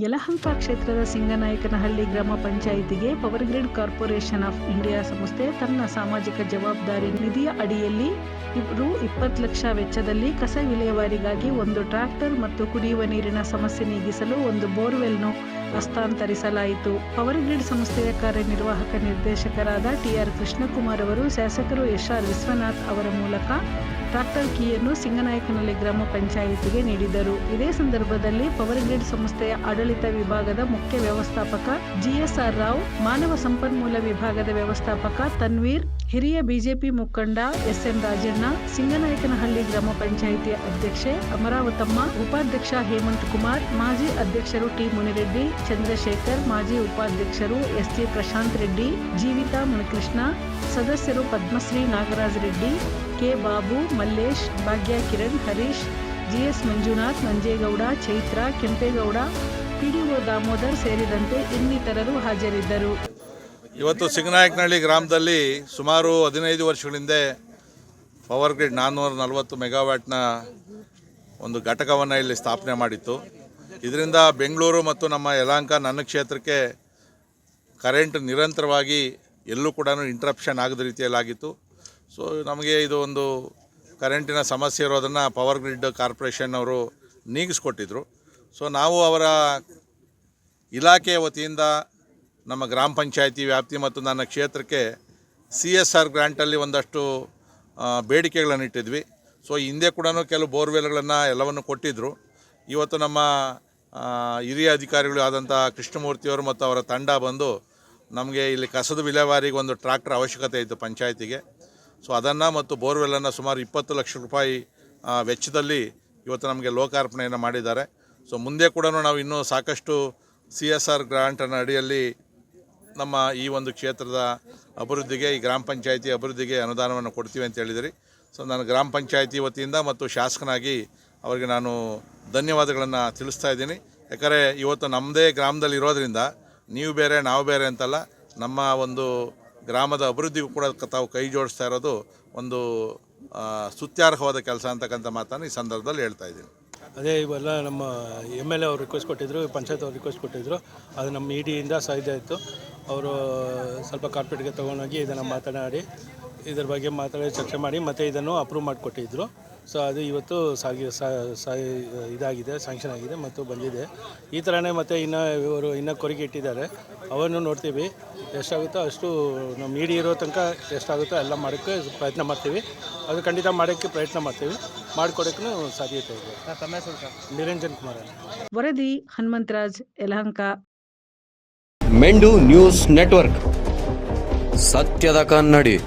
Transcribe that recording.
ಯಲಹಂಕ ಕ್ಷೇತ್ರದ ಸಿಂಗನಾಯಕನಹಳ್ಳಿ ಗ್ರಾಮ ಪಂಚಾಯಿತಿಗೆ power grid corporation of India ಸಂಸ್ಥೆ ತನ್ನ ಸಾಮಾಜಿಕ ಜವಾಬ್ದಾರಿ ನಿಧಿಯ ಅಡಿಯಲ್ಲಿ ಇವರು ಇಪ್ಪತ್ತು ಲಕ್ಷ ವೆಚ್ಚದಲ್ಲಿ ಕಸ ವಿಲೇವಾರಿಗಾಗಿ ಒಂದು ಟ್ರ್ಯಾಕ್ಟರ್ ಮತ್ತು ಕುಡಿಯುವ ನೀರಿನ ಸಮಸ್ಯೆ ನೀಗಿಸಲು ಒಂದು ಬೋರ್ವೆಲ್ನು ಹಸ್ತಾಂತರಿಸಲಾಯಿತು. ಪವರ್ ಗ್ರಿಡ್ ಸಂಸ್ಥೆಯ ಕಾರ್ಯನಿರ್ವಾಹಕ ನಿರ್ದೇಶಕರಾದ ಟಿಆರ್ ಕೃಷ್ಣಕುಮಾರ್ ಅವರು ಶಾಸಕರು ಎಸ್ಆರ್ ವಿಶ್ವನಾಥ್ ಅವರ ಮೂಲಕ ಟ್ರಾಕ್ಟರ್ ಕೀಯನ್ನು ಸಿಂಗನಾಯಕನಹಳ್ಳಿ ಗ್ರಾಮ ಪಂಚಾಯಿತಿಗೆ ನೀಡಿದರು. ಇದೇ ಸಂದರ್ಭದಲ್ಲಿ ಪವರ್ ಗ್ರಿಡ್ ಸಂಸ್ಥೆಯ ಆಡಳಿತ ವಿಭಾಗದ ಮುಖ್ಯ ವ್ಯವಸ್ಥಾಪಕ ಜಿಎಸ್ಆರ್ ರಾವ್, ಮಾನವ ಸಂಪನ್ಮೂಲ ವಿಭಾಗದ ವ್ಯವಸ್ಥಾಪಕ ತನ್ವೀರ್, ಹಿರಿಯ ಬಿಜೆಪಿ ಮುಖಂಡ ಎಸ್ಎಂ ರಾಜಣ್ಣ, ಸಿಂಗನಾಯಕನಹಳ್ಳಿ ಗ್ರಾಮ ಪಂಚಾಯಿತಿ ಅಧ್ಯಕ್ಷೆ ಅಮರಾವತಮ್ಮ, ಉಪಾಧ್ಯಕ್ಷ ಹೇಮಂತ್ ಕುಮಾರ್, ಮಾಜಿ ಅಧ್ಯಕ್ಷರು ಟಿ ಮುನಿರೆಡ್ಡಿ, ಚಂದ್ರಶೇಖರ್, ಮಾಜಿ ಉಪಾಧ್ಯಕ್ಷರು ಎಸ್ಜಿ ಪ್ರಶಾಂತ್ ರೆಡ್ಡಿ, ಜೀವಿತಾ ಮುನಿಕೃಷ್ಣ ಸದಸ್ಯರು Padmashri Nagaraj Reddy, K Babu, Mallesh, Bhagya Kiran, Harish, G S Manjunath, Nanjegowda, Chaitra, Kempegowda PDO Damodar ಸೇರಿದಂತೆ ಇನ್ನಿತರರು ಹಾಜರಿದ್ದರು. ಇವತ್ತು ಸಿಂಗನಾಯಕನಹಳ್ಳಿ ಗ್ರಾಮದಲ್ಲಿ ಸುಮಾರು ಹದಿನೈದು ವರ್ಷಗಳ ಹಿಂದೆ ಪವರ್ ಗ್ರಿಡ್ ನಾನ್ನೂರ ನಲವತ್ತು ಮೆಗಾವ್ಯಾಟ್ನ ಒಂದು ಘಟಕವನ್ನು ಇಲ್ಲಿ ಸ್ಥಾಪನೆ ಮಾಡಿತ್ತು. ಇದರಿಂದ ಬೆಂಗಳೂರು ಮತ್ತು ನಮ್ಮ ಯಲಹಂಕ ನನ್ನ ಕ್ಷೇತ್ರಕ್ಕೆ ಕರೆಂಟ್ ನಿರಂತರವಾಗಿ ಎಲ್ಲೂ ಕೂಡ ಇಂಟ್ರಪ್ಷನ್ ಆಗದ ರೀತಿಯಲ್ಲಾಗಿತ್ತು. ಸೊ ನಮಗೆ ಇದು ಒಂದು ಕರೆಂಟಿನ ಸಮಸ್ಯೆ ಇರೋದನ್ನು ಪವರ್ ಗ್ರಿಡ್ ಕಾರ್ಪೊರೇಷನ್ ಅವರು ನೀಗಿಸ್ಕೊಟ್ಟಿದ್ರು. ಸೊ ನಾವು ಅವರ ಇಲಾಖೆಯ ವತಿಯಿಂದ ನಮ್ಮ ಗ್ರಾಮ ಪಂಚಾಯಿತಿ ವ್ಯಾಪ್ತಿ ಮತ್ತು ನನ್ನ ಕ್ಷೇತ್ರಕ್ಕೆ ಸಿ ಎಸ್ ಆರ್ ಗ್ರ್ಯಾಂಟಲ್ಲಿ ಒಂದಷ್ಟು ಬೇಡಿಕೆಗಳನ್ನು ಇಟ್ಟಿದ್ವಿ. ಸೊ ಹಿಂದೆ ಕೂಡ ಕೆಲವು ಬೋರ್ವೆಲ್ಗಳನ್ನು ಎಲ್ಲವನ್ನು ಕೊಟ್ಟಿದ್ದರು ಇವತ್ತು ನಮ್ಮ ಹಿರಿಯ ಅಧಿಕಾರಿಗಳು ಆದಂಥ ಕೃಷ್ಣಮೂರ್ತಿಯವರು ಮತ್ತು ಅವರ ತಂಡ ಬಂದು ನಮಗೆ ಇಲ್ಲಿ ಕಸದ ವಿಲೇವಾರಿಗೆ ಒಂದು ಟ್ರ್ಯಾಕ್ಟರ್ ಅವಶ್ಯಕತೆ ಇತ್ತು ಪಂಚಾಯತಿಗೆ. ಸೊ ಅದನ್ನು ಮತ್ತು ಬೋರ್ವೆಲನ್ನು ಸುಮಾರು ಇಪ್ಪತ್ತು ಲಕ್ಷ ರೂಪಾಯಿ ವೆಚ್ಚದಲ್ಲಿ ಇವತ್ತು ನಮಗೆ ಲೋಕಾರ್ಪಣೆಯನ್ನು ಮಾಡಿದ್ದಾರೆ. ಸೊ ಮುಂದೆ ಕೂಡ ನಾವು ಇನ್ನೂ ಸಾಕಷ್ಟು ಸಿ ಎಸ್ ಆರ್ ಗ್ರಾಂಟನ ಅಡಿಯಲ್ಲಿ ನಮ್ಮ ಈ ಒಂದು ಕ್ಷೇತ್ರದ ಅಭಿವೃದ್ಧಿಗೆ, ಈ ಗ್ರಾಮ ಪಂಚಾಯಿತಿ ಅಭಿವೃದ್ಧಿಗೆ ಅನುದಾನವನ್ನು ಕೊಡ್ತೀವಿ ಅಂತ ಹೇಳಿದಿರಿ. ಸೊ ನಾನು ಗ್ರಾಮ ಪಂಚಾಯಿತಿ ವತಿಯಿಂದ ಮತ್ತು ಶಾಸಕನಾಗಿ ಅವರಿಗೆ ನಾನು ಧನ್ಯವಾದಗಳನ್ನು ತಿಳಿಸ್ತಾ ಇದ್ದೀನಿ. ಯಾಕಂದರೆ ಇವತ್ತು ನಮ್ಮದೇ ಗ್ರಾಮದಲ್ಲಿ ಇರೋದರಿಂದ ನೀವು ಬೇರೆ, ನಾವು ಬೇರೆ ಅಂತಲ್ಲ, ನಮ್ಮ ಒಂದು ಗ್ರಾಮದ ಅಭಿವೃದ್ಧಿಗೂ ಕೂಡ ತಾವು ಕೈ ಜೋಡಿಸ್ತಾ ಇರೋದು ಒಂದು ಸುತ್ಯಾರ್ಹವಾದ ಕೆಲಸ ಅಂತಕ್ಕಂಥ ಮಾತನ್ನು ಈ ಸಂದರ್ಭದಲ್ಲಿ ಹೇಳ್ತಾ ಇದ್ದೀನಿ. ಅದೇ ಇವೆಲ್ಲ ನಮ್ಮ ಎಂ ಎಲ್ ಎ ಅವ್ರು ರಿಕ್ವೆಸ್ಟ್ ಕೊಟ್ಟಿದ್ದರು ಪಂಚಾಯತ್ ಅವ್ರು ರಿಕ್ವೆಸ್ಟ್ ಕೊಟ್ಟಿದ್ದರು ಅದು ನಮ್ಮ ಇ ಡಿಯಿಂದ ಸಾಧ್ಯ ಇತ್ತು ಅವರು ಸ್ವಲ್ಪ ಕಾರ್ಪೊರೇಟ್ಗೆ ತೊಗೊಂಡೋಗಿ ಇದನ್ನು ಮಾತನಾಡಿ ಇದ್ರ ಬಗ್ಗೆ ಮಾತಾಡಿ ಚರ್ಚೆ ಮಾಡಿ ಮತ್ತೆ ಇದನ್ನು ಅಪ್ರೂವ್ ಮಾಡಿಕೊಟ್ಟಿದ್ರು. ಸೊ ಅದು ಇವತ್ತು ಸಾಗಿ ಸಾ- ಇದಾಗಿದೆ ಸ್ಯಾಂಕ್ಷನ್ ಆಗಿದೆ ಮತ್ತು ಬಂದಿದೆ. ಈ ಥರನೇ ಮತ್ತೆ ಇನ್ನು ಇವರು ಇನ್ನೂ ಕೊರಿಗೆ ಇಟ್ಟಿದ್ದಾರೆ. ಅವನ್ನು ನೋಡ್ತೀವಿ. ಎಷ್ಟಾಗುತ್ತೋ ಅಷ್ಟು ನಮ್ಮ ಇಡಿ ಇರೋ ತನಕ ಎಷ್ಟಾಗುತ್ತೋ ಎಲ್ಲ ಮಾಡೋಕ್ಕೆ ಪ್ರಯತ್ನ ಮಾಡ್ತೀವಿ. ಅದು ಖಂಡಿತ ಮಾಡೋಕ್ಕೆ ಪ್ರಯತ್ನ ಮಾಡ್ತೀವಿ. ಮಾಡಿಕೊಡೋಕ್ಕೂ ಸಾಧ್ಯತೆ ಇದೆ. ನಿರಂಜನ್ ಕುಮಾರ್ ವರದಿ ಹನುಮಂತರಾಜ್ ಯಲಹಂಕ. ಮೆಂಡು ನ್ಯೂಸ್ ನೆಟ್ವರ್ಕ್. ಸತ್ಯದ ಕನ್ನಡಿ.